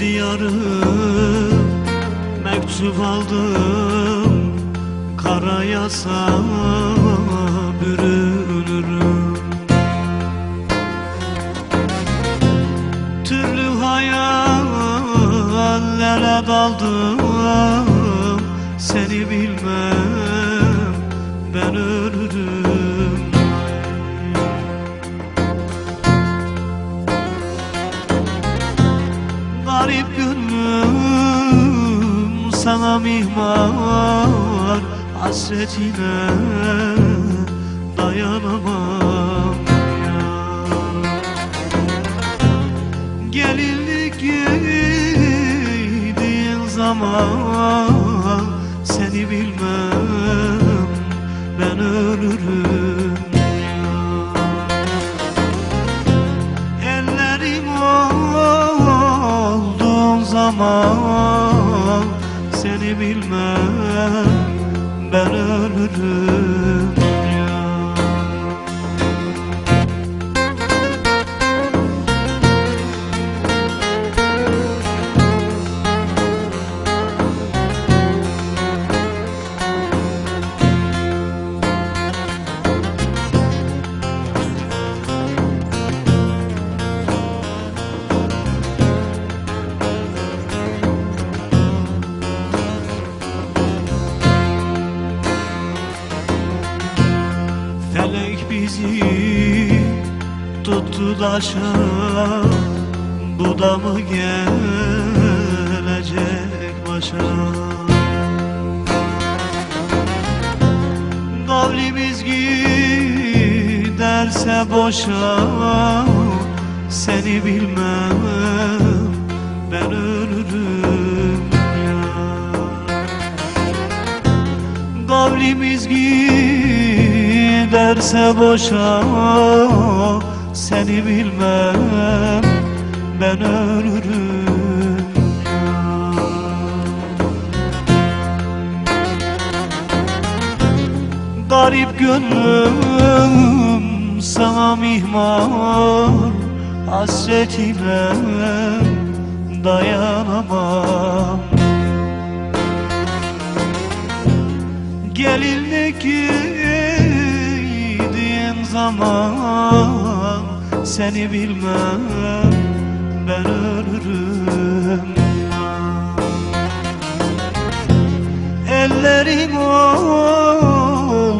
diyarı Mektup aldım. Kara yasa bürünürüm. Türlü hayallere daldım. Seni bilmem ben ölürüm. Mihmar Hasretine dayanamam ya. Gelinlik giydiğin zaman Seni bilmem ben ölürüm Ellerim olduğun zaman bilmem ben ölürüm bizi tuttu daşa Bu da mı gelecek başa? Kavlimiz giderse boşa Seni bilmem ben ölürüm ya. Kavlimiz giderse boşa Seni bilmem ben ölürüm. Garip gönlüm sana mihmar Hasretine dayanamam Gelinlik zaman Seni bilmem ben ölürüm. Ellerim olduğun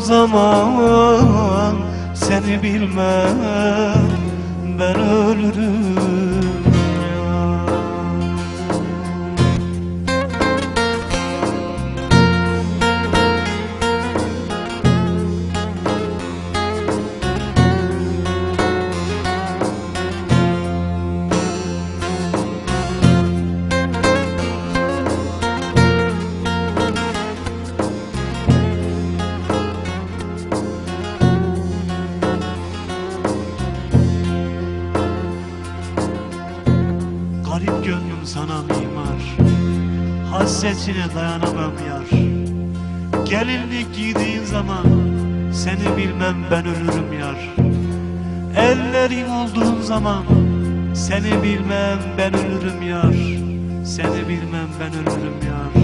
zaman Seni bilmem ben ölürüm Garip gönlüm sana mimar. Hasretine dayanamam yar. Gelinlik giydiğin zaman Seni bilmem ben ölürüm yar. Ellerin olduğun zaman Seni bilmem ben ölürüm yar. Seni bilmem ben ölürüm yar